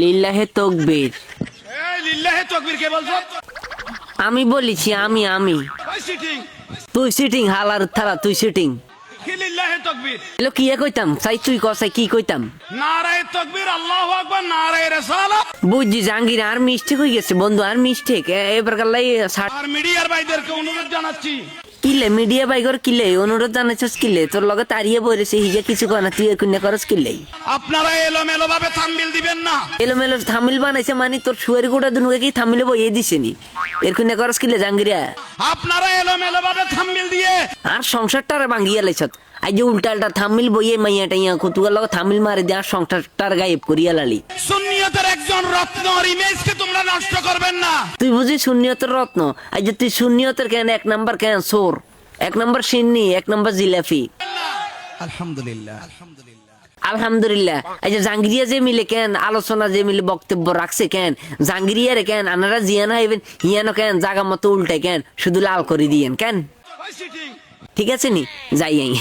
লিল্লাহে তকবীর। এই লিল্লাহে তকবীর কে বলছো? আমি বলেছি আমি আমি। তুই সিটিং হালার থালা তুই সিটিং এলো কি কইতাম? সাই তুই কসাই কি কইতাম? নারায়ে তকবীর আল্লাহু আকবার নারায়ে রিসালাত বুঝছি জাহাঙ্গীর আর মিস্টেক হয়ে গেছে বন্ধু আর মিস্টেক এবার কাল্লাই আর মিডিয়ার ভাইদেরকে অনুরোধ জানাচ্ছি। কিলে মিডিয়া বাইকর কিলে অনুরোধ জানাইছস কিলে তোর লগে তাড়িয়ে বইরেছে হিজা কিছু কয় না তুই একুনে করস কিলে। আপনারা এলোমেলো ভাবে থাম্বিল দিবেন না। এলোমেলো থামিল বানাইছে মানে তোর শুয়ারি গোটা দুনুকে কি থামিলে বইয়ে দিছেনি? এরকুনে করস কিলে জাহাঙ্গীরা আপনারা এলোমেলো ভাবে থাম্বিল দিয়ে আর সংসারটারে ভাঙ্গিয়া লাইছত আজ যে উল্টা উল্টা থামিল বইয়ে মাইয়া টাইয়া কতুকার লগে থামিল মারি দিয়ে আর সংসারটার গায়েব করিয়া লালি। সুন্নিয়তের একজন রত্ন আর ইমেজকে তোমরা নষ্ট করবেন না। তুই বুঝি শূন্যতের রত্ন? আজ তুই শূন্যতের কেন? এক নাম্বার কেন? সোর এক নাম্বার সিন্নি এক নাম্বার জিলাফি আলহামদুলিল্লাহ। আলহামদুলিল্লাহ। আলহামদুলিল্লাহ এই যে জাঙ্গিরিয়া যে মিলে কেন? আলোচনা যে মিলে বক্তব্য রাখছে কেন? জাঙ্গিরিয়ারে কেন? আনারা জিয়ানো হইবেন হিয়ানো কেন? জাগা মতো উল্টে কেন? শুধু লাল করে দিয়েন কেন? ঠিক আছে নি? যাই আই।